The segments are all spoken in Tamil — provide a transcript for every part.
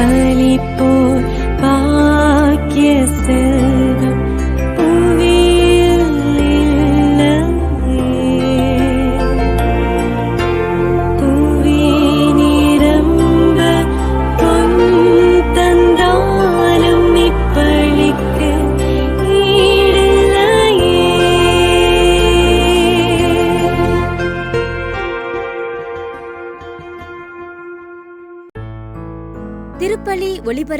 tan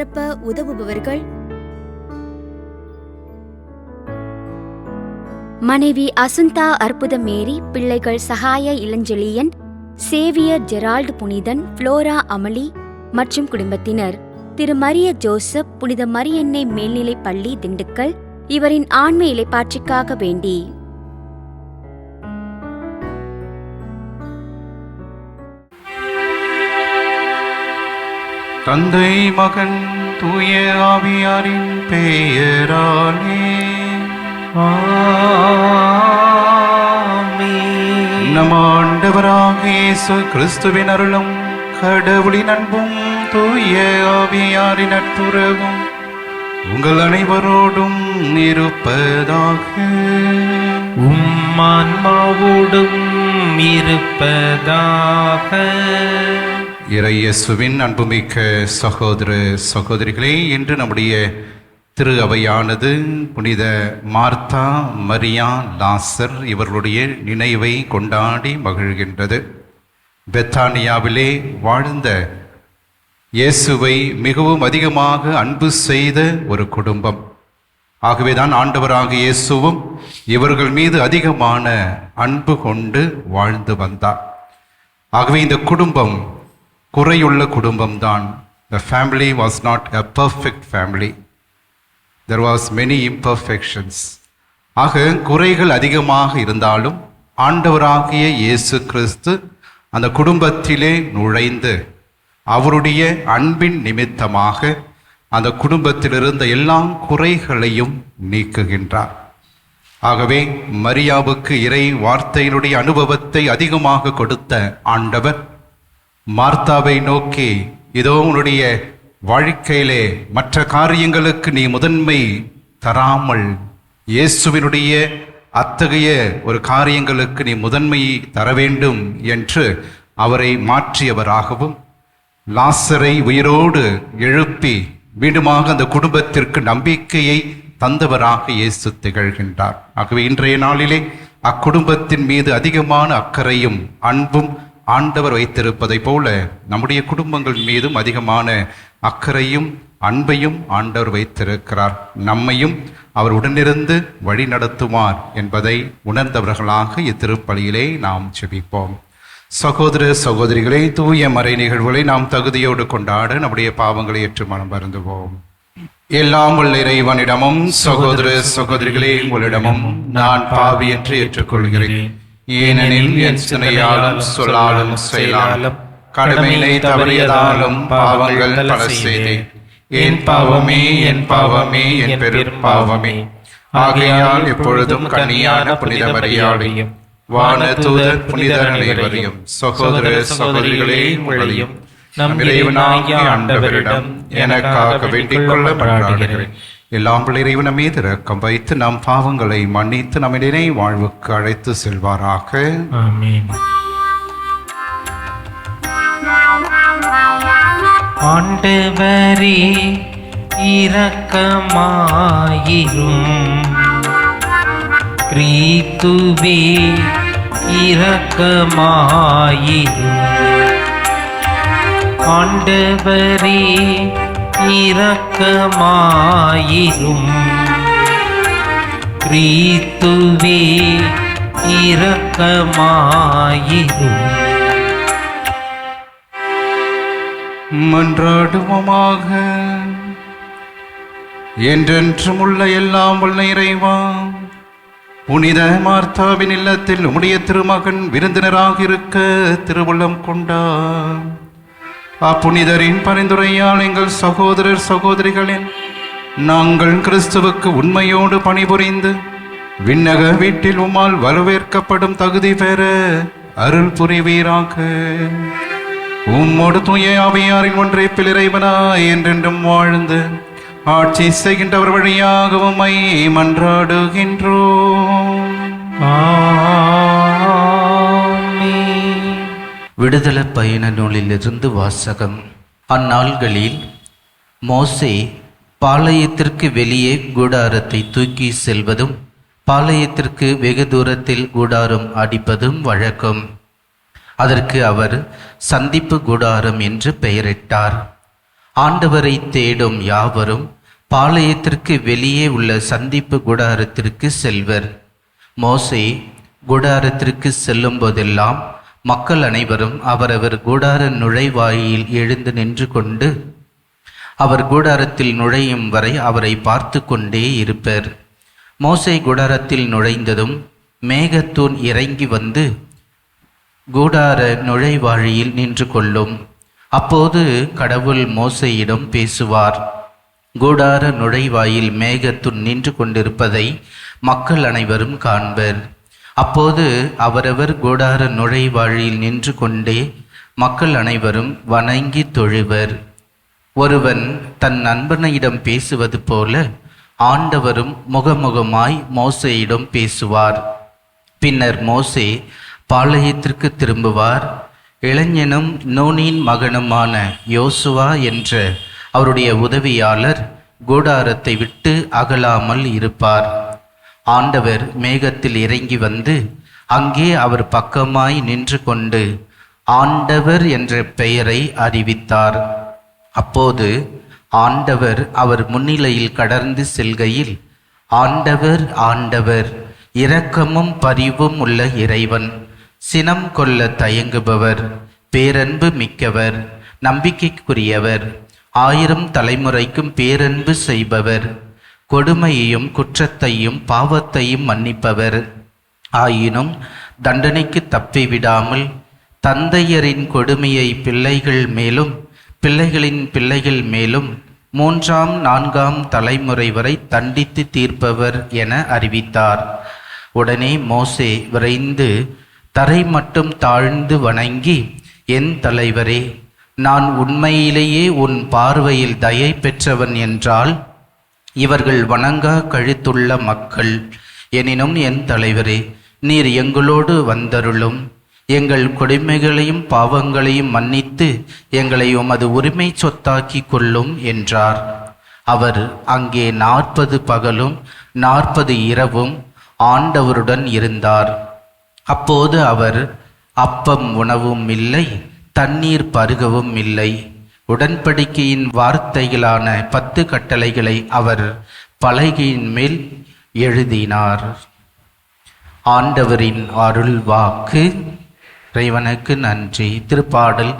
திருப்பலி உதவுபவர்கள்? மனைவி அசுந்தா அற்புதம் மேரி பிள்ளைகள் Sagaya Ilanchezhiyan Xavier Gerald Punithan Flora Amali மற்றும் குடும்பத்தினர். திரு மரிய ஜோசப் புனித மரியன்னை மேல்நிலைப் பள்ளி திண்டுக்கல் இவரின் ஆண்மை இலைப்பாற்றிக்காக வேண்டி. தந்தை மகன் தூய ஆவியாரின் பெயராலே. நம் ஆண்டவராக இயேசு கிறிஸ்துவின் அருளும் கடவுளின் அன்பும் தூய ஆவியாரின் நட்புறவும் உங்கள் அனைவரோடும் இருப்பதாக. உம்மான்மாவோடும் இருப்பதாக. இறையேசுவின் அன்புமிக்க சகோதர சகோதரிகளே இன்று நம்முடைய திரு அவையானது புனித மார்த்தா மரியா லாசர் இவர்களுடைய நினைவை கொண்டாடி மகிழ்கின்றது. பெத்தானியாவிலே வாழ்ந்த இயேசுவை மிகவும் அதிகமாக அன்பு செய்த ஒரு குடும்பம். ஆகவேதான் ஆண்டவராக இயேசுவும் இவர்கள் மீது அதிகமான அன்பு கொண்டு வாழ்ந்து வந்தார். ஆகவே இந்த குடும்பம் குறையுள்ள குடும்பம்தான். The family was not a perfect family there was many imperfections ஆக குறைகள் அதிகமாக இருந்தாலும் ஆண்டவராகிய இயேசு கிறிஸ்து அந்த குடும்பத்திலே நுழைந்து அவருடைய அன்பின் நிமித்தமாக அந்த குடும்பத்தில் இருந்த எல்லா குறைகளையும் நீக்குகின்றார். ஆகவே மரியாவுக்கு இறை வார்த்தையினுடைய அனுபவத்தை அதிகமாக கொடுத்த ஆண்டவர் மார்த்தாவை நோக்கி இதோ உன்னுடைய வாழ்க்கையிலே மற்ற காரியங்களுக்கு நீ முதன்மை தராமல் இயேசுவினுடைய அத்தகைய ஒரு காரியங்களுக்கு நீ முதன்மை தர வேண்டும் என்று அவரை மாற்றியவராகவும் லாசரை உயிரோடு எழுப்பி மீண்டுமாக அந்த குடும்பத்திற்கு நம்பிக்கையை தந்தவராக இயேசு திகழ்கின்றார். ஆகவே இன்றைய நாளிலே அக்குடும்பத்தின் மீது அதிகமான அக்கறையும் அன்பும் ஆண்டவர் வைத்திருப்பதைப் போல நம்முடைய குடும்பங்கள் மீதும் அதிகமான அக்கறையும் அன்பையும் ஆண்டவர் வைத்திருக்கிறார். நம்மையும் அவர் உடனிருந்து வழி நடத்துவார் என்பதை உணர்ந்தவர்களாக இத்திருப்பலியிலே நாம் செபிப்போம் சகோதர சகோதரிகளை தூய மறை நிகழ்வுகளை நாம் தகுதியோடு கொண்டாட நம்முடைய பாவங்களை ஏற்று மனம் வருந்துவோம். எல்லாம் உள்ள இறைவனிடமும் சகோதர சகோதரிகளே உங்களிடமும் நான் பாவி என்று ஏற்றுக்கொள்கிறேன். ஏனெனில் என் சினையாலும் சொல்லாலும் செயலாலும் கடமையிலே தவறியதாலும் பாவங்கள் பல செய்தேன். என் பாவமே என் பாவமே என் பெரும் பாவமே. ஆகையால் எப்பொழுதும் கனியான புனித மரியாதையும் வான தூதர் புனிதர் சகோதர சகோதரிகளே உங்களையும் நம் இறைவனாகிய ஆண்டவரிடம் எனக்காக வேண்டிக் கொள்ள எல்லாம் பிள்ளை இறைவன மீது இரக்கம் வைத்து நம் பாவங்களை மன்னித்து நம்மிடனே வாழ்வுக்கு அழைத்து செல்வாராக. ஆண்டவரே இரக்கமாயிரும். கிரீத்துவே இரக்கமாயிரும். ஆண்டவரே இரக்கமாயிரும் கிரீத்துவே இரக்கமாயிரும் மன்றாடுவோமாக. என்றென்றும் உள்ள எல்லாம் உள்ள இறைவா புனித மார்த்தாவின் இல்லத்தில் உடைய திருமகன் விருந்தினராக இருக்க திருவுள்ளம் கொண்டான். அப்புனிதரின் பரிந்துரையால் எங்கள் சகோதரர் சகோதரிகளின் நாங்கள் கிறிஸ்துவுக்கு உண்மையோடு பணிபுரிந்து விண்ணக வீட்டில் உமால் வரவேற்கப்படும் தகுதி பெற அருள் புரிவீராக. உம்மோடு தூய அவையாரின் ஒன்றை பிளிரைவனாய் என்றென்றும் வாழ்ந்து ஆட்சி செய்கின்றவர் வழியாக உம்மை மன்றாடுகின்றோம். ஆ விடுதலை பயண நூலிலிருந்து வாசகம். அந்நாள்களில் மோசே பாளையத்திற்கு வெளியே கூடாரத்தை தூக்கி செல்வதும் பாளையத்திற்கு வெகு தூரத்தில் கூடாரம் அடிப்பதும் வழக்கம். அதற்கு அவர் சந்திப்பு கூடாரம் என்று பெயரிட்டார். ஆண்டவரை தேடும் யாவரும் பாளையத்திற்கு வெளியே உள்ள சந்திப்பு கூடாரத்திற்கு செல்வர். மோசே கூடாரத்திற்கு செல்லும் போதெல்லாம் மக்கள் அனைவரும் அவரவர் கூடார நுழைவாயில் எழுந்து நின்று கொண்டு அவர் கூடாரத்தில் நுழையும் வரை அவரை பார்த்து கொண்டே இருப்பர். மோசை கூடாரத்தில் நுழைந்ததும் மேகத்தூண் இறங்கி வந்து கூடார நுழைவாழியில் நின்று கொள்ளும். அப்போது கடவுள் மோசையிடம் பேசுவார் கூடார நுழைவாயில் மேகத்துண் நின்று கொண்டிருப்பதை மக்கள் அனைவரும் காண்பர். அப்போது அவரவர் கூடார நுழைவாழியில் நின்று கொண்டே மக்கள் அனைவரும் வணங்கி தொழுவர். ஒருவன் தன் நண்பனையிடம் பேசுவது போல ஆண்டவரும் முகமுகமாய் மோசையிடம் பேசுவார். பின்னர் மோசே பாளையத்திற்கு திரும்புவார். இளைஞனும் நோனின் மகனுமான யோசுவா என்ற அவருடைய உதவியாளர் கூடாரத்தை விட்டு அகலாமல் இருப்பார். ஆண்டவர் மேகத்தில் இறங்கி வந்து அங்கே அவர் பக்கமாய் நின்று கொண்டு ஆண்டவர் என்ற பெயரை அறிவித்தார். அப்போது ஆண்டவர் அவர் முன்னிலையில் கடந்து செல்கையில் ஆண்டவர் ஆண்டவர் இரக்கமும் பரிவும் உள்ள இறைவன் சினம் கொள்ள தயங்குபவர் பேரன்பு மிக்கவர் நம்பிக்கைக்குரியவர் ஆயிரம் தலைமுறைக்கும் பேரன்பு செய்பவர். கொடுமையையும் குற்றத்தையும் பாவத்தையும் மன்னிப்பவர். ஆயினும் தண்டனைக்கு தப்பிவிடாமல் தந்தையரின் கொடுமையை பிள்ளைகள் மேலும் பிள்ளைகளின் பிள்ளைகள் மேலும் மூன்றாம் நான்காம் தலைமுறை வரை தண்டித்து தீர்ப்பவர் என அறிவித்தார். உடனே மோசே விரைந்து தரை மட்டும் தாழ்ந்து வணங்கி என் தலைவரே நான் உண்மையிலேயே உன் பார்வையில் தயை பெற்றவன் என்றால் இவர்கள் வணங்கா கழுத்துள்ள மக்கள். எனினும் என் தலைவரே நீர் எங்களோடு வந்தருளும். எங்கள் கொடுமைகளையும் பாவங்களையும் மன்னித்து எங்களை உமது உரிமை சொத்தாக்கி கொள்ளும் என்றார். அவர் அங்கே நாற்பது பகலும் நாற்பது இரவும் ஆண்டவருடன் இருந்தார். அப்போது அவர் அப்பம் உணவும் இல்லை தண்ணீர் பருகவும் இல்லை. உடன்படிக்கையின் வார்த்தைகளான பத்து கட்டளைகளை அவர் பலகையின் மேல் எழுதினார். ஆண்டவரின் அருள் வாக்கு இறைவனுக்கு நன்றி. திருப்பாடல்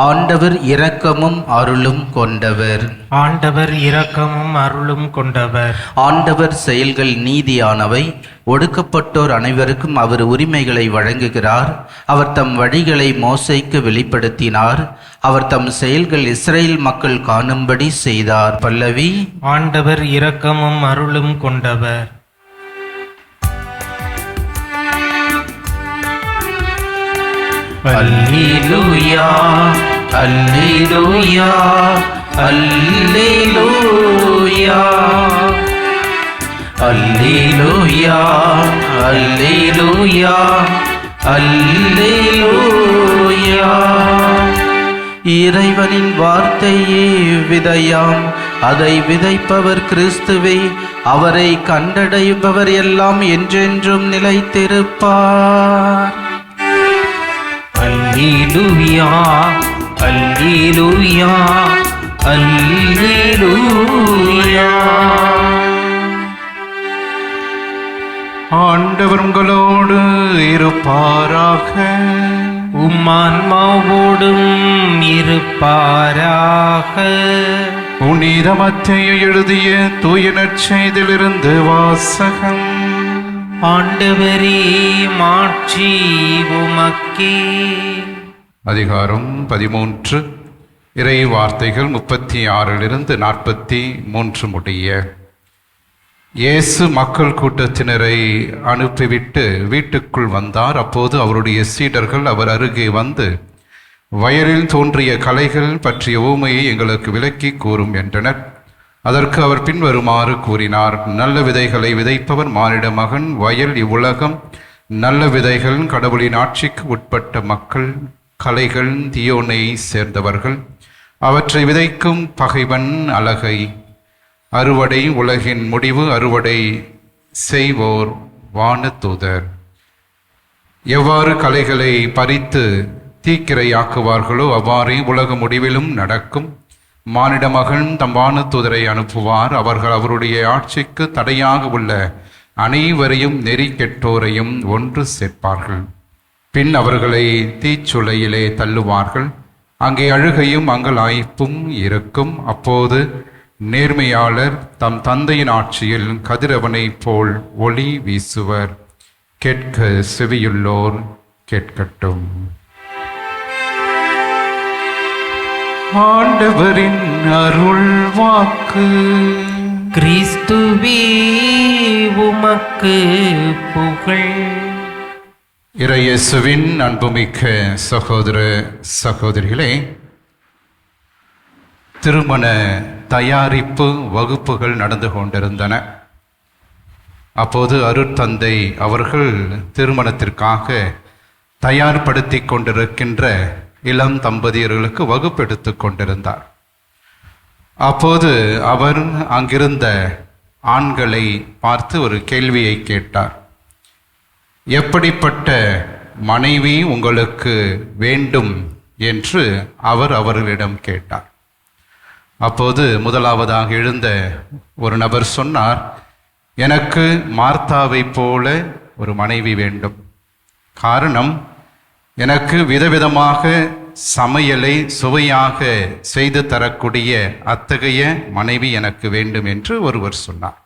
ஆண்டவர் இரக்கமும் அருளும் கொண்டவர். ஆண்டவர் இரக்கமும் அருளும் கொண்டவர். ஆண்டவர் செயல்கள் நீதியானவை. ஒடுக்கப்பட்டோர் அனைவருக்கும் அவர் உரிமைகளை வழங்குகிறார். அவர் தம் வழிகளை மோசைக்கு வெளிப்படுத்தினார். அவர் தம் செயல்கள் இஸ்ரேல் மக்கள் காணும்படி செய்தார். பல்லவி. ஆண்டவர் இரக்கமும் அருளும் கொண்டவர். அல்லேலூயா அல்லேலூயா அல்லேலூயா. அல்லேலூயா அல்லேலூயா அல்லேலூயா. இறைவனின் வார்த்தையே விதையாம். அதை விதைப்பவர் கிறிஸ்துவே அவரை கண்டடைபவர் எல்லாம் என்றென்றும் நிலைத்திருப்பார். அல்லேலூயா அல்லேலூயா அல்லேலூயா ஆண்டவர் உங்களோடு இருப்பாராக. உம்மான்மாவோடும் இருப்பாராக. புனித மத்தேயு எழுதிய தூய நற்செய்திலிருந்து வாசகம். ஆண்டவரே மாட்சி உமக்கே. அதிகாரம் பதிமூன்று. இறை வார்த்தைகள் முப்பத்தி ஆறிலிருந்து நாற்பத்தி மூன்று முடிய. இயேசு மக்கள் கூட்டத்தினரை அனுப்பிவிட்டு வீட்டுக்குள் வந்தார். அப்போது அவருடைய சீடர்கள் அவர் அருகே வந்து வயலில் தோன்றிய கலைகள் பற்றிய ஊமையை எங்களுக்கு விளக்கி கூறும் என்றனர். அதற்கு அவர் பின்வருமாறு கூறினார் நல்ல விதைகளை விதைப்பவர் மானிட மகன். வயல் இவ்வுலகம் நல்ல விதைகள் கடவுளின் ஆட்சிக்கு உட்பட்ட மக்கள். கலைகள் தியோனை சேர்ந்தவர்கள். அவற்றை விதைக்கும் பகைவன் அழகை. அறுவடை உலகின் முடிவு அறுவடை செய்வோர் வானதூதர். எவ்வாறு கலைகளை பறித்து தீக்கிரையாக்குவார்களோ அவ்வாறே உலக முடிவிலும் நடக்கும். மானிட மகன் தம் வானதூதரை அனுப்புவார். அவர்கள் அவருடைய ஆட்சிக்கு தடையாக உள்ள அனைவரையும் நெறி கெட்டோரையும் ஒன்று சேர்ப்பார்கள். பின் அவர்களை தீச்சுளையிலே தள்ளுவார்கள். அங்கே அழுகையும் அங்கலாய்ப்பும் இருக்கும். அப்போது நேர்மையாளர் தம் தந்தையின் ஆட்சியில் கதிரவனைப் போல் ஒளி வீசுவர். கேட்க செவியுள்ளோர் கேட்கட்டும். ஆண்டவரின் அருள் வாக்கு கிறிஸ்துவே உமக்கு புகழ். இறையேசுவின் அன்புமிக்க சகோதர சகோதரிகளே திருமண தயாரிப்பு வகுப்புகள் நடந்து கொண்டிருந்தன. அப்போது அருட்தந்தை அவர்கள் திருமணத்திற்காக தயார்படுத்தி கொண்டிருக்கின்ற இளம் தம்பதியர்களுக்கு வகுப்பெடுத்து கொண்டிருந்தார். அப்போது அவர் அங்கிருந்த ஆண்களை பார்த்து ஒரு கேள்வியை கேட்டார். எப்படிப்பட்ட மனைவி உங்களுக்கு வேண்டும் என்று அவர் அவர்களிடம் கேட்டார். அப்போது முதலாவதாக எழுந்த ஒரு நபர் சொன்னார் எனக்கு மார்த்தாவைப் போல ஒரு மனைவி வேண்டும். காரணம் எனக்கு விதவிதமாக சமையலை சுவையாக செய்து தரக்கூடிய அத்தகைய மனைவி எனக்கு வேண்டும் என்று ஒருவர் சொன்னார்.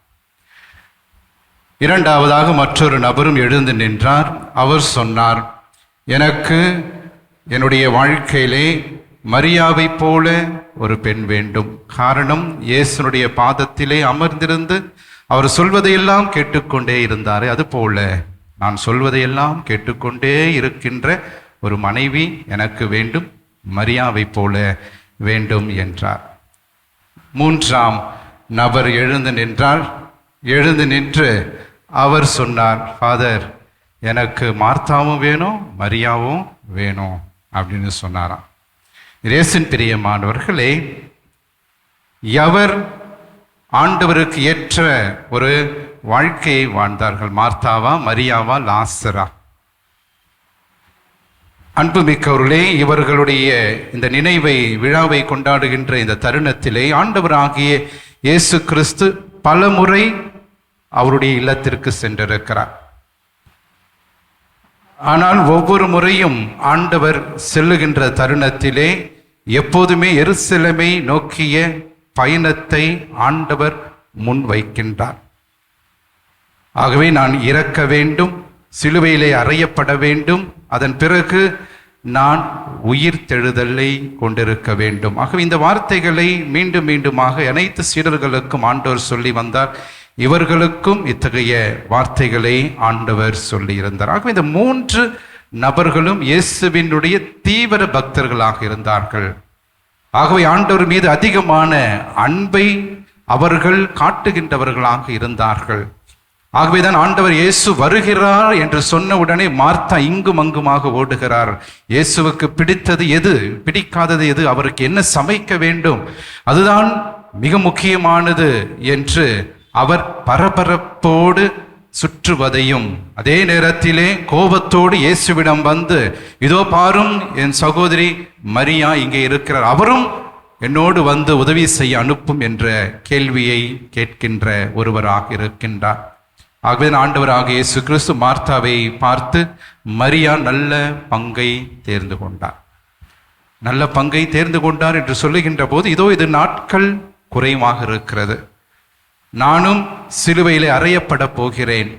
இரண்டாவதாக மற்றொரு நபரும் எழுந்து நின்றார். அவர் சொன்னார் எனக்கு என்னுடைய வாழ்க்கையிலே மரியாவைப் போல ஒரு பெண் வேண்டும். காரணம் இயேசுனுடைய பாதத்திலே அமர்ந்திருந்து அவர் சொல்வதையெல்லாம் கேட்டுக்கொண்டே இருந்தாரே. அதுபோல நான் சொல்வதையெல்லாம் கேட்டுக்கொண்டே இருக்கின்ற ஒரு மனைவி எனக்கு வேண்டும் மரியாவைப் போல வேண்டும் என்றார். மூன்றாம் நபர் எழுந்து நின்றார். எழுந்து நின்று அவர் சொன்னார் ஃபாதர் எனக்கு மார்த்தாவும் வேணும் மரியாவும் வேணும் அப்படின்னு சொன்னாராம். ரேசின் பிரியமானவர்களே எவர் ஆண்டவருக்கு ஏற்ற ஒரு வாழ்க்கையை வாழ்ந்தார்கள்? மார்த்தாவா மரியாவா லாசரா? அன்புமிக்கவர்களே இவர்களுடைய இந்த நினைவை விழாவை கொண்டாடுகின்ற இந்த தருணத்திலே ஆண்டவராகிய இயேசு கிறிஸ்து பலமுறை அவருடைய இல்லத்திற்கு சென்றிருக்கிறார். ஆனால் ஒவ்வொரு முறையும் ஆண்டவர் செல்லுகின்ற தருணத்திலே எப்போதுமே எருசலமை நோக்கிய பயணத்தை ஆண்டவர் முன் வைக்கின்றார் ஆகவே நான் இறக்க வேண்டும் சிலுவையிலே அறையப்பட வேண்டும் அதன் பிறகு நான் உயிர் தெழுதலை கொண்டிருக்க வேண்டும். ஆகவே இந்த வார்த்தைகளை மீண்டும் மீண்டுமாக அனைத்து சீடர்களுக்கும் ஆண்டவர் சொல்லி வந்தார். இவர்களுக்கும் இத்தகைய வார்த்தைகளை ஆண்டவர் சொல்லி இருந்தார் ஆகவே இந்த மூன்று நபர்களும் இயேசுவினுடைய தீவிர பக்தர்களாக இருந்தார்கள். ஆகவே ஆண்டவர் மீது அதிகமான அன்பை அவர்கள் காட்டுகின்றவர்களாக இருந்தார்கள். ஆகவேதான் ஆண்டவர் இயேசு வருகிறார் என்று சொன்ன உடனே மார்த்தா இங்கும் அங்குமாக ஓடுகிறார். இயேசுவுக்கு பிடித்தது எது? பிடிக்காதது எது? அவருக்கு என்ன சமைக்க வேண்டும்? அதுதான் மிக முக்கியமானது என்று அவர் பரபரப்போடு சுற்றுவதையும் அதே நேரத்திலே கோபத்தோடு இயேசுவிடம் வந்து இதோ பாரும் என் சகோதரி மரியா இங்கே இருக்கிறார். அவரும் என்னோடு வந்து உதவி செய்ய அனுப்பும் என்ற கேள்வியை கேட்கின்ற ஒருவராக இருக்கின்றார். ஆகவே ஆண்டவராக இயேசு கிறிஸ்து மார்த்தாவை பார்த்து மரியா நல்ல பங்கை தேர்ந்து கொண்டார். நல்ல பங்கை தேர்ந்து கொண்டார் என்று சொல்லுகின்ற போது இதோ இது நாட்கள் குறைவாக இருக்கிறது. நானும் சிலுவையிலே அறையப்பட போகிறேன்.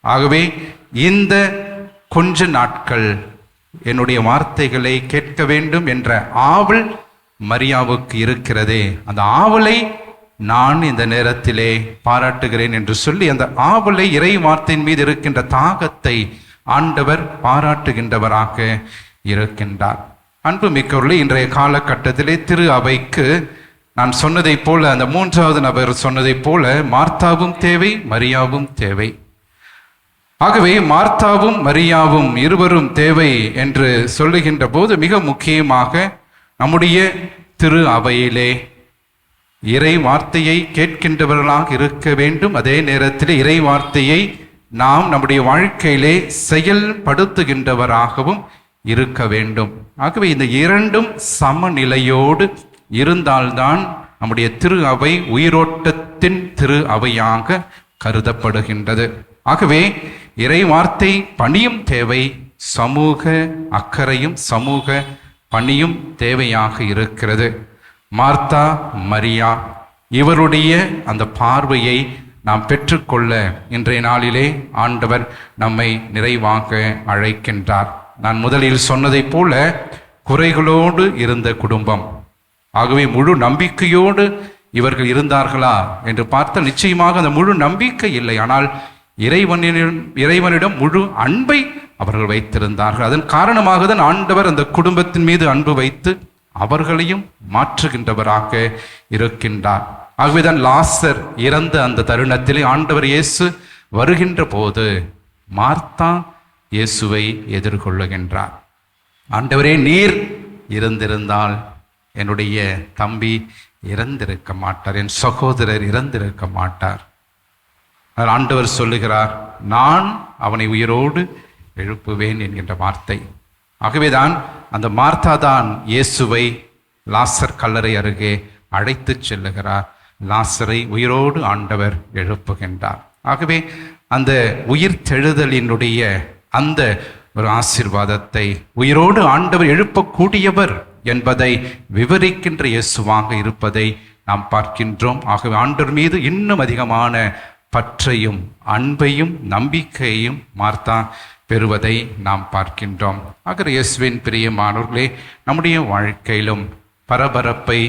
ஆகவே இந்த கொஞ்ச நாட்கள் என்னுடைய வார்த்தைகளை கேட்க வேண்டும் என்ற ஆவல் மரியாவுக்கு இருக்கிறதே. அந்த ஆவலை நான் இந்த நேரத்திலே பாராட்டுகிறேன் என்று சொல்லி அந்த ஆவலை இறை வார்த்தையின் மீது இருக்கின்ற தாகத்தை ஆண்டவர் பாராட்டுகின்றவராக இருக்கின்றார். அன்பு மிக்கவர்களே இன்றைய காலகட்டத்திலே திரு அவைக்கு நான் சொன்னதைப் போல அந்த மூன்றாவது நபர் சொன்னதைப் போல மார்த்தாவும் தேவை மரியாவும் தேவை. ஆகவே மார்த்தாவும் மரியாவும் இருவரும் தேவை என்று சொல்லுகின்ற போது மிக முக்கியமாக நம்முடைய திரு அவையிலே இறை வார்த்தையை கேட்கின்றவர்களாக இருக்க வேண்டும். அதே நேரத்தில் இறை வார்த்தையை நாம் நம்முடைய வாழ்க்கையிலே செயல்படுத்துகின்றவராகவும் இருக்க வேண்டும். ஆகவே இந்த இரண்டும் சமநிலையோடு இருந்தால்தான் நம்முடைய திரு அவை உயிரோட்டத்தின் திரு அவையாக கருதப்படுகின்றது. ஆகவே இறை வார்த்தை பணியும் தேவை சமூக அக்கறையும் சமூக பணியும் தேவையாக இருக்கிறது. மார்த்தா மரியா இவருடைய அந்த பார்வையை நாம் பெற்றுக்கொள்ள இன்றைய நாளிலே ஆண்டவர் நம்மை நிறைவாக அழைக்கின்றார். நான் முதலில் சொன்னதைப் போல குறைகளோடு இருந்த குடும்பம் ஆகவே முழு நம்பிக்கையோடு இவர்கள் இருந்தார்களா என்று பார்த்தால் நிச்சயமாக அந்த முழு நம்பிக்கை இல்லை. ஆனால் இறைவனிடம் இறைவனிடம் முழு அன்பை அவர்கள் வைத்திருந்தார்கள். அதன் காரணமாக தான் ஆண்டவர் அந்த குடும்பத்தின் மீது அன்பு வைத்து அவர்களையும் மாற்றுகின்றவராக இருக்கின்றார். ஆகவேதான் லாசர் இறந்த அந்த தருணத்திலே ஆண்டவர் இயேசு வருகின்ற போது மார்த்தா இயேசுவை எதிர்கொள்ளுகின்றார். ஆண்டவரே நீர் இருந்திருந்தால் என்னுடைய தம்பி இறந்திருக்க மாட்டார் என் சகோதரர் இறந்திருக்க மாட்டார். ஆண்டவர் சொல்லுகிறார் நான் அவனை உயிரோடு எழுப்புவேன் என்கின்ற வார்த்தை. ஆகவேதான் அந்த மார்த்தா தான் இயேசுவை லாசர் கல்லறை அருகே அழைத்துச் செல்லுகிறார். லாசரை உயிரோடு ஆண்டவர் எழுப்புகின்றார். ஆகவே அந்த உயிர் தெழுதலினுடைய அந்த ஒரு ஆசீர்வாதத்தை உயிரோடு ஆண்டவர் எழுப்பக்கூடியவர் என்பதை விவரிக்கின்ற இயேசுவாக இருப்பதை நாம் பார்க்கின்றோம். ஆகவே ஆண்டோர் மீது இன்னும் அதிகமான பற்றையும் அன்பையும் நம்பிக்கையையும் மார்த்தா பெறுவதை நாம் பார்க்கின்றோம். ஆகிற இயேசுவின் பிரியமானவர்களே நம்முடைய வாழ்க்கையிலும் பரபரப்பை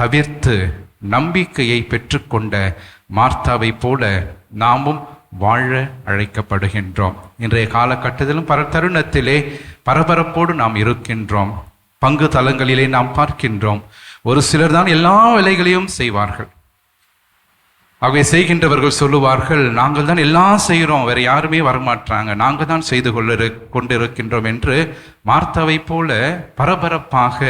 தவிர்த்து நம்பிக்கையை பெற்றுக்கொண்ட மார்த்தாவைப் போல நாமும் வாழ அழைக்கப்படுகின்றோம். இன்றைய காலகட்டத்திலும் பல தருணத்திலே பரபரப்போடு நாம் இருக்கின்றோம். பங்கு தலங்களிலே நாம் பார்க்கின்றோம். ஒரு சிலர் தான் எல்லா வேலைகளையும் செய்வார்கள். ஆகவே செய்கின்றவர்கள் சொல்லுவார்கள் நாங்கள் தான் எல்லாம் செய்கிறோம் வேற யாருமே வரமாட்டாங்க நாங்கள் தான் செய்து கொள்ள கொண்டிருக்கின்றோம் என்று மார்த்தாவை போல பரபரப்பாக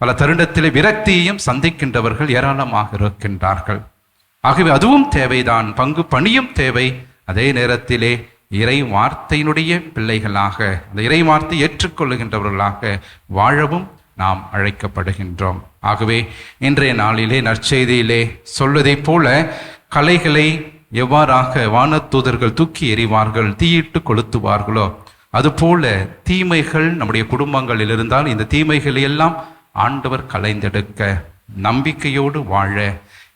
பல தருணத்திலே விரக்தியையும் சந்திக்கின்றவர்கள் ஏராளமாக இருக்கின்றார்கள். ஆகவே அதுவும் தேவைதான் பங்கு பணியும் தேவை. அதே நேரத்திலே இறை வார்த்தையினுடைய பிள்ளைகளாக இந்த இறை வார்த்தை ஏற்றுக்கொள்ளுகின்றவர்களாக வாழவும் நாம் அழைக்கப்படுகின்றோம். ஆகவே இன்றைய நாளிலே நற்செய்தியிலே சொல்வதைப் போல கலைகளை எவ்வாறாக வானத்தூதர்கள் தூக்கி எறிவார்கள் தீயிட்டு கொளுத்துவார்களோ அதுபோல தீமைகள் நம்முடைய குடும்பங்களில் இருந்தால் இந்த தீமைகளை எல்லாம் ஆண்டவர் கலைந்தெடுக்க நம்பிக்கையோடு வாழ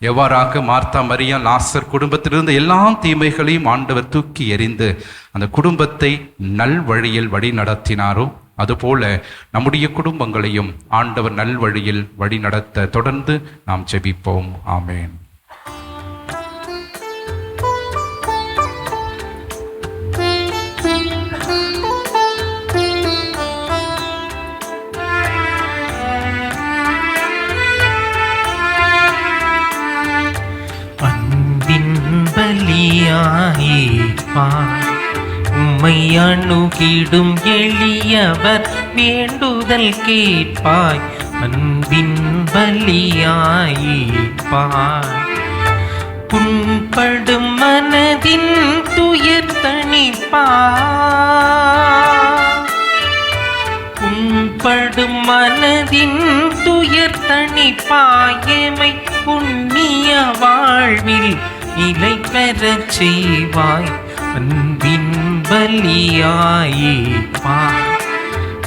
எவ்வாறாக மார்த்தா மரியா லாசர் குடும்பத்திலிருந்து எல்லா தீமைகளையும் ஆண்டவர் தூக்கி எறிந்து அந்த குடும்பத்தை நல் வழியில் வழி நடத்தினாரோ அதுபோல நம்முடைய குடும்பங்களையும் ஆண்டவர் நல் வழியில் வழி நடத்த தொடர்ந்து நாம் ஜெபிப்போம். ஆமேன். பலியாயிப்பா உம்மை அணுகிடும் எளியவர் வேண்டுதல் கேட்பாய். அன்பின் பலியாயிப்பாய் புண்படும் மனதின் துயர் தணிப்பாய் புண்படும் மனதின் துயர் தணிப்பாயமை புண்ணிய வாழ்வில் நிலை பெறச் செய்வாய். அன்பின் பலியாயிப்பாய்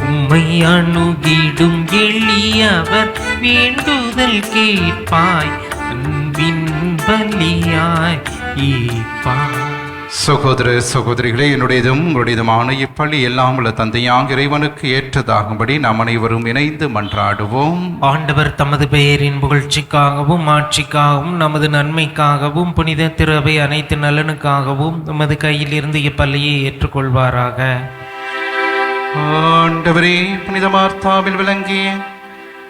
உம்மை அணுகிடும் எளியவர் வேண்டுதல் கேட்பாய். அன்பின் பலியாய் ஈப்பாய் சகோதர சகோதரிகளே என்னுடையதும் உங்களுடையதுமான இப்பள்ளி எல்லாம் உள்ள தந்தையாக இறைவனுக்கு ஏற்றதாகும்படி நாம் அனைவரும் இணைந்து மன்றாடுவோம். ஆண்டவர் தமது பெயரின் புகழ்ச்சிக்காகவும் ஆட்சிக்காகவும் நமது நன்மைக்காகவும் புனித திருவை அனைத்து நலனுக்காகவும் நமது கையில் இருந்து இப்பள்ளியை ஏற்றுக்கொள்வாராக. ஆண்டவரே புனித மார்த்தாவில் விளங்கிய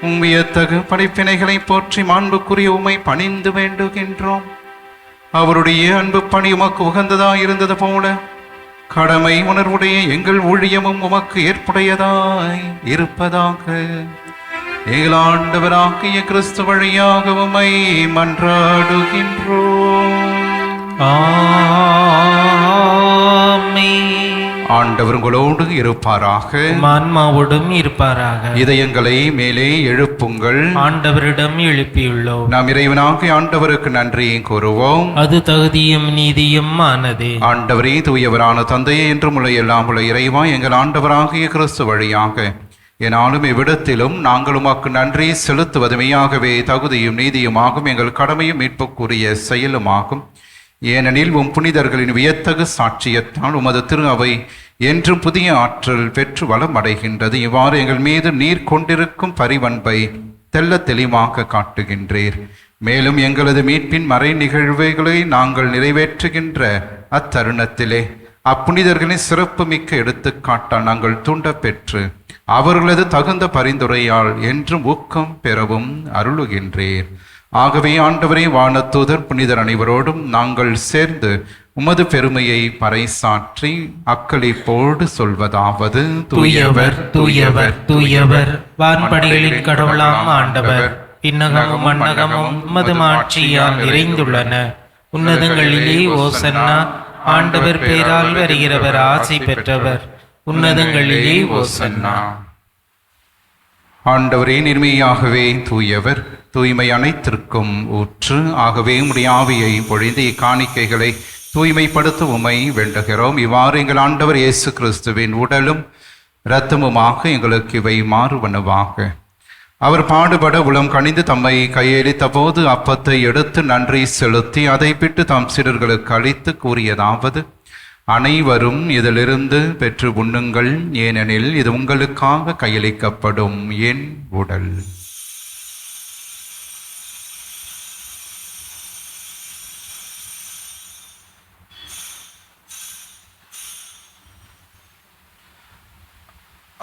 உம்மியத்தகு படைப்பினைகளை போற்றி மாண்புக்குரிய உம்மை பணிந்து வேண்டுகின்றோம். அவருடைய அன்பு பணி உமக்கு உகந்ததாய் இருந்தது போல. கடமை உணர்வுடைய எங்கள் ஊழியமும் உமக்கு ஏற்புடையதாய் இருப்பதாக. ஏகலாண்டவராகிய கிறிஸ்து வழியாக உம்மை மன்றாடுகின்றோம். ஆமென். ஆண்டவர் உங்களோடு இருப்பாராக. உம் ஆன்மாவோடும் இருப்பாராக. இதயங்களை மேலே எழுப்புங்கள். ஆண்டவரிடம் எழுப்பியுள்ளோம். நாம் இறைவனாகிய ஆண்டவருக்கு நன்றி கூறுவோம். அது தகுதியும் நீதியும் ஆனது. ஆண்டவரே தூயவரான தந்தையே என்றும் உள்ள எல்லாம் உள்ள இறைவா எங்கள் ஆண்டவராகிய கிறிஸ்து வழியாக. எனாலும் இவ்விடத்திலும் நாங்கள் உமக்கு நன்றி செலுத்துவது மெய்யாகவே தகுதியும் நீதியுமாகும் எங்கள் கடமையும் மீட்புக்குரிய செயலுமாகும். ஏனெனில் உம் புனிதர்களின் வியத்தகு சாட்சியத்தால் உமது திரு அவை என்றும் புதிய ஆற்றல் பெற்று வளம் அடைகின்றது இவ்வாறு எங்கள் மீது நீர் கொண்டிருக்கும் பரிவன்பை தெல்ல தெளிவாக காட்டுகின்றீர். மேலும் எங்களது மீட்பின் மறை நிகழ்வுகளை நாங்கள் நிறைவேற்றுகின்ற அத்தருணத்திலே அப்புனிதர்களின் சிறப்பு மிக்க எடுத்துக்காட்டால் நாங்கள் தூண்டப் பெற்று அவர்களது தகுந்த பரிந்துரையால் என்றும் ஊக்கம் பெறவும் அருளுகின்றீர். ஆகவே ஆண்டவரே வானத்தூதர் புனிதர் அனைவரோடும் நாங்கள் சேர்ந்து உமது பெருமையை பறைசாற்றி அக்களிப்போடு சொல்வதாவது தூயவர் தூயவர் தூயவர் வான்படிகளின் கடவுளாம் ஆண்டவர். பின்னகமும் மன்னகமும் உமது மாட்சியால் நிறைந்துள்ளன. உன்னதங்களிலே ஓசன்னா ஆண்டவர் பேரால் வருகிறவர் ஆசை பெற்றவர். உன்னதங்களிலே ஓசன்னா. ஆண்டவரே நிர்மையாகவே தூயவர். தூய்மை அனைத்திற்கும் ஊற்று. ஆகவே உடைய ஆவியை பொழிந்து இக்காணிக்கைகளை தூய்மைப்படுத்தும் உமை வேண்டுகிறோம். இவ்வாறு எங்கள் ஆண்டவர் இயேசு கிறிஸ்துவின் உடலும் இரத்தமுமாக எங்களுக்கு இவை மாறுவனவாக. அவர் பாடுபட உளம் கணிந்து தம்மை கையளித்த போது அப்பத்தை எடுத்து நன்றி செலுத்தி அதை பிட்டு தம் சிறர்களுக்கு அளித்து கூறியதாவது அனைவரும் இதிலிருந்து பெற்று உண்ணுங்கள். ஏனெனில் இது உங்களுக்காக கையளிக்கப்படும் என் உடல்.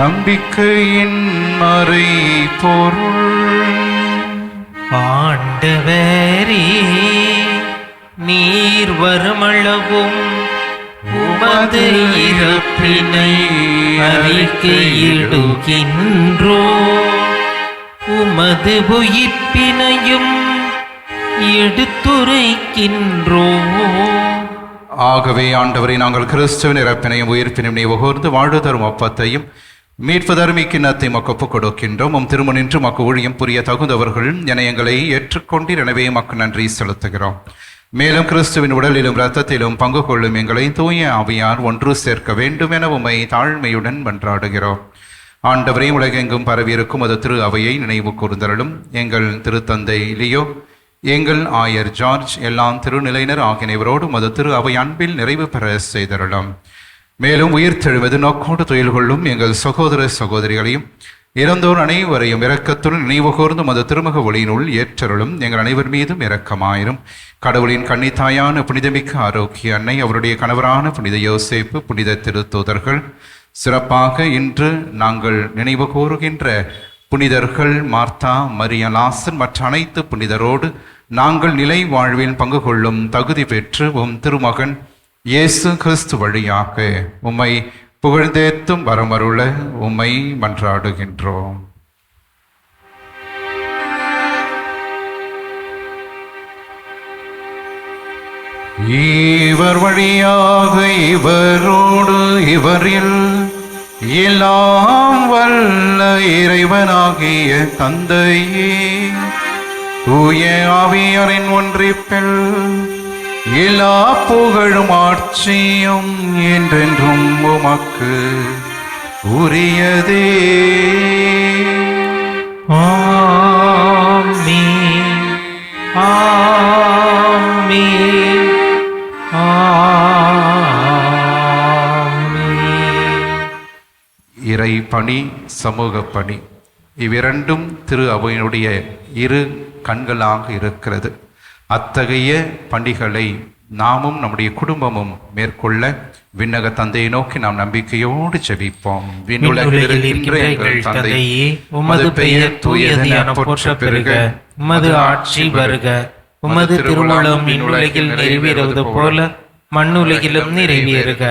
நம்பிக்கையின் மறை பொருள். ஆண்டவரே நீர் வருமளவும் உமது இறப்பினை அறிக்கையிடுகின்றோ. உமது உயிர்ப்பினையும் எடுத்துரைக்கின்றோ. ஆகவே ஆண்டவரை நாங்கள் கிறிஸ்துவின் இறப்பினையும் உயிர்ப்பினையும் நீ உகர்ந்து வாழ்வு தரும் அப்பத்தையும் மீட்பு நத்தை மக்கு ஒப்புக் கொடுக்கின்றோம் உம் திருமணின்று மக்கு ஊழியம் புரிய தகுந்தவர்கள் என எங்களை ஏற்றுக்கொண்டீர். எனவே மக்கு நன்றி செலுத்துகிறோம். மேலும் கிறிஸ்துவின் உடலிலும் இரத்தத்திலும் பங்கு கொள்ளும் எங்களை தூய ஆவியார் ஒன்று சேர்க்க வேண்டும் என உம்மை தாழ்மையுடன் மன்றாடுகிறோம். ஆண்டவரே உலகெங்கும் பரவியிருக்கும் அது திரு அவையை நினைவு கூர்ந்தருளும். எங்கள் திருத்தந்தை லியோ எங்கள் ஆயர் ஜார்ஜ் எல்லாம் திருநிலையினர் ஆகியனைவரோடும் மது திரு அவை அன்பில் நிறைவு பெற செய்தருளும். மேலும் உயிர்த்தெழுவது நோக்கோடு தொழில் கொள்ளும் எங்கள் சகோதர சகோதரிகளையும் இறந்தோர் அனைவரையும் இரக்கத்துடன் நினைவு கூர்ந்து திருமுக ஒளியினுள் ஏற்றருளும். எங்கள் அனைவர் மீதும் இரக்கமாயிரும். கடவுளின் கன்னித்தாயான புனிதமிக்க ஆரோக்கிய அன்னை அவருடைய கணவரான புனித யோசேப்பு புனித திருத்தூதர்கள் சிறப்பாக இன்று நாங்கள் நினைவு கூறுகின்ற புனிதர்கள் மார்த்தா மரியலாசன் மற்ற அனைத்து புனிதரோடு நாங்கள் நிலை வாழ்வில் பங்கு கொள்ளும் தகுதி பெற்று உம் திருமகன் இயேசு கிறிஸ்து வழியாக உம்மை புகழ்ந்தேத்தும் வரமருள உம்மை மன்றாடுகின்றோம். இவர் வழியாக இவரோடு இவரில் எல்லாம் வல்ல இறைவனாகிய தந்தையே தூய ஆவியரின் ஒன்றிப்பில் எல்லா புகழும் ஆட்சியும் என்றென்றும் உமக்கு உரியதே. ஆமென். ஆமென். இறை பணி சமூக பணி இவ்விரண்டும் திரு அவையினுடைய இரு கண்களாக இருக்கிறது அத்தகைய பணிகளை நாமும் நம்முடைய குடும்பமும் மேற்கொள்ள விண்ணக தந்தையை நோக்கி நாம் நம்பிக்கையோடு செபிப்போம். தந்தையே உமது பெயர் தூயது என போற்ற பெருக உமது ஆட்சி வருக. உமது திருவுளம் விண்ணுலகில் நிறைவேறுவது போல மண்ணுலகிலும் நிறைவேறுக.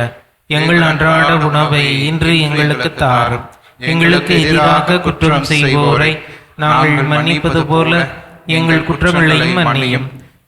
எங்கள் அன்றாட உணவை இன்று எங்களுக்கு தாரும். எங்களுக்கு எதிராக குற்றம் செய்வோரை நாங்கள் மன்னிப்பது போல எங்கள் குற்றங்களையும் மன்னியும்.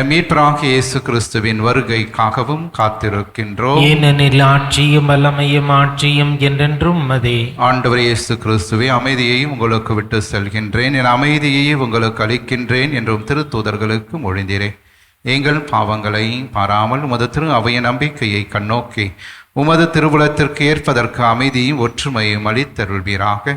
எம் மீட்பராகிய இயேசு கிறிஸ்துவின் வருகைக்காகவும் காத்திருக்கின்றோம். ஏனெனில் ஆட்சியும் வல்லமையும் ஆட்சியும் என்றென்றும் மதே ஆண்டவர் இயேசு கிறிஸ்துவே அமைதியை உங்களுக்கு விட்டு செல்கின்றேன். என் அமைதியை உங்களுக்கு அளிக்கின்றேன் என்றும் திருத்தூதர்களுக்கு மொழிந்தீரேன் எங்கள் பாவங்களை பாராமல் உமது திரு அவைய நம்பிக்கையை கண்ணோக்கி உமது திருவுலத்திற்கு ஏற்பதற்கு அமைதியும் ஒற்றுமையும் அளித்தருள்வீராக.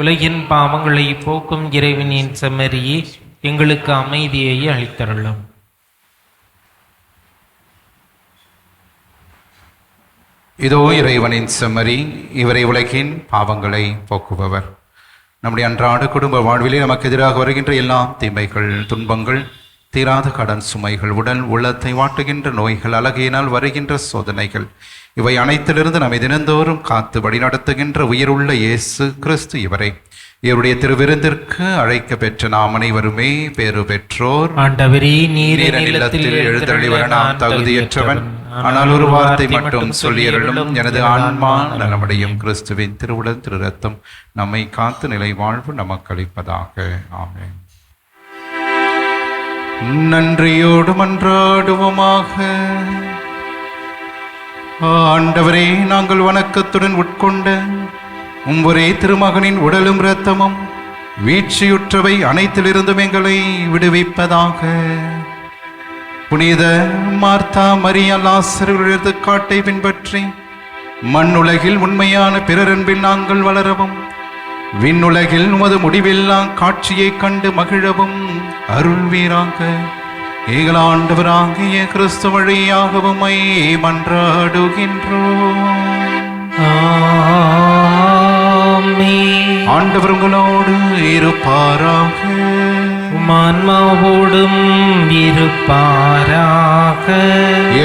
உலகின் பாவங்களை போக்கும் இறைவனின் செம்மறியே எங்களுக்கு அமைதியை அளித்தருளும். இதோ இறைவனின் செம்மறி இவரை உலகின் பாவங்களை போக்குபவர். நம்முடைய அன்றாட குடும்ப வாழ்விலே நமக்கு எதிராக வருகின்ற எல்லா தீமைகள் துன்பங்கள் தீராத கடன் சுமைகள் உடல் உள்ளத்தை வாட்டுகின்ற நோய்கள் அழகையினால் வருகின்ற சோதனைகள் இவை அனைத்திலிருந்து நம்மை தினந்தோறும் காத்து வழிநடத்துகின்ற உயிருள்ள இயேசு கிறிஸ்து இவரை. இவருடைய திருவிருந்திற்கு அழைக்க பெற்ற நாம் அனைவருமே பேறு பெற்றோர். இல்லத்தில் தகுதியற்றவன். ஆனால் ஒரு வார்த்தை மட்டும் சொல்லியருளும். எனது ஆன்மா நலமடையும் கிறிஸ்துவின் திருவுடன் திரு ரத்தம் நம்மை காத்து நிலை வாழ்வு நமக்கு அளிப்பதாக. ஆமென். நன்றியோடு மன்றாடுவோமாக. ஆண்டவரே நாங்கள் வணக்கத்துடன் உட்கொண்ட உம் திருமகனின் உடலும் இரத்தமும் வீழ்ச்சியுற்றவை அனைத்திலிருந்தும் எங்களை விடுவிப்பதாக. புனித மார்த்தா மரியா லாசருடைய எடுத்துக்காட்டை பின்பற்றி மண்ணுலகில் உண்மையான பிறரன்பில் நாங்கள் வளரவும் விண்ணுலகில் உமது முடிவில்லா காட்சியைக் கண்டு மகிழவும் அருள்வீராக. ஏகலாண்டவராகிய கிறிஸ்து வழியாகவும் மை மன்றாடுகின்றோம். ஆண்டவர் உங்களோடு இருப்பாராக உமான்மாவோடும் இருப்பாராக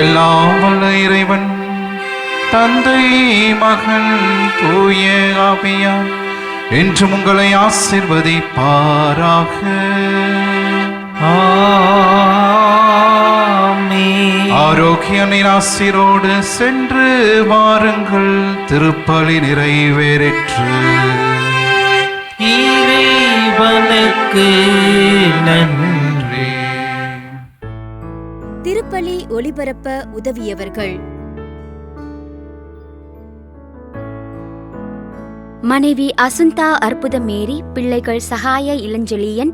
எல்லாம் வல்ல இறைவன் தந்தை மகன் தூய ஆவியார் என்றும் உங்களை ஆசிர்வதிப்பாராக. ஆரோக்கிய ஆசிரோடு சென்று வாருங்கள் திருப்பலி நிறைவேறிற்று. இறைவனுக்கு நன்றி. திருப்பலி ஒளிபரப்ப உதவியவர்கள். மனைவி அசுந்தா அற்புத மேரி பிள்ளைகள் Sagaya Ilanchezhiyan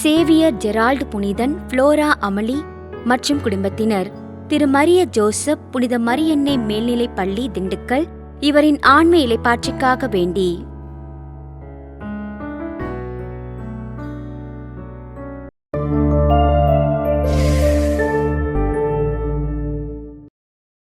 Xavier Gerald Punithan Flora Amali மற்றும் குடும்பத்தினர். திரு மரிய ஜோசப் புனித மரியன்னை மேல்நிலைப் பள்ளி திண்டுக்கல் இவரின் ஆண்மை இலைப்பாட்சிக்காக வேண்டி.